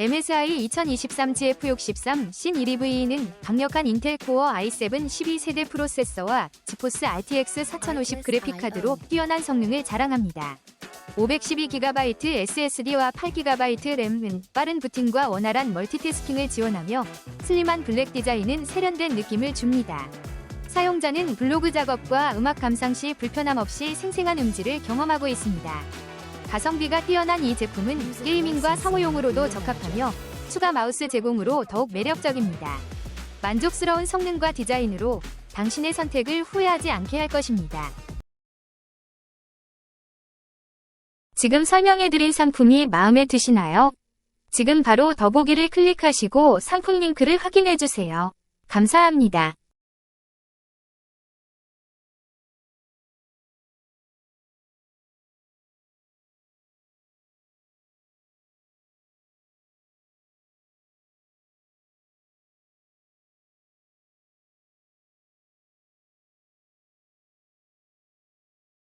MSI 2023 GF63 신 1EV는 강력한 인텔 코어 i7 12세대 프로세서와 지포스 RTX 4050 그래픽카드로 뛰어난 성능을 자랑합니다. 512GB SSD와 8GB 램은 빠른 부팅과 원활한 멀티태스킹을 지원하며 슬림한 블랙 디자인은 세련된 느낌을 줍니다. 사용자는 블로그 작업과 음악 감상 시 불편함 없이 생생한 음질을 경험하고 있습니다. 가성비가 뛰어난 이 제품은 게이밍과 상호용으로도 적합하며 추가 마우스 제공으로 더욱 매력적입니다. 만족스러운 성능과 디자인으로 당신의 선택을 후회하지 않게 할 것입니다. 지금 설명해드린 상품이 마음에 드시나요? 지금 바로 더보기를 클릭하시고 상품 링크를 확인해주세요. 감사합니다.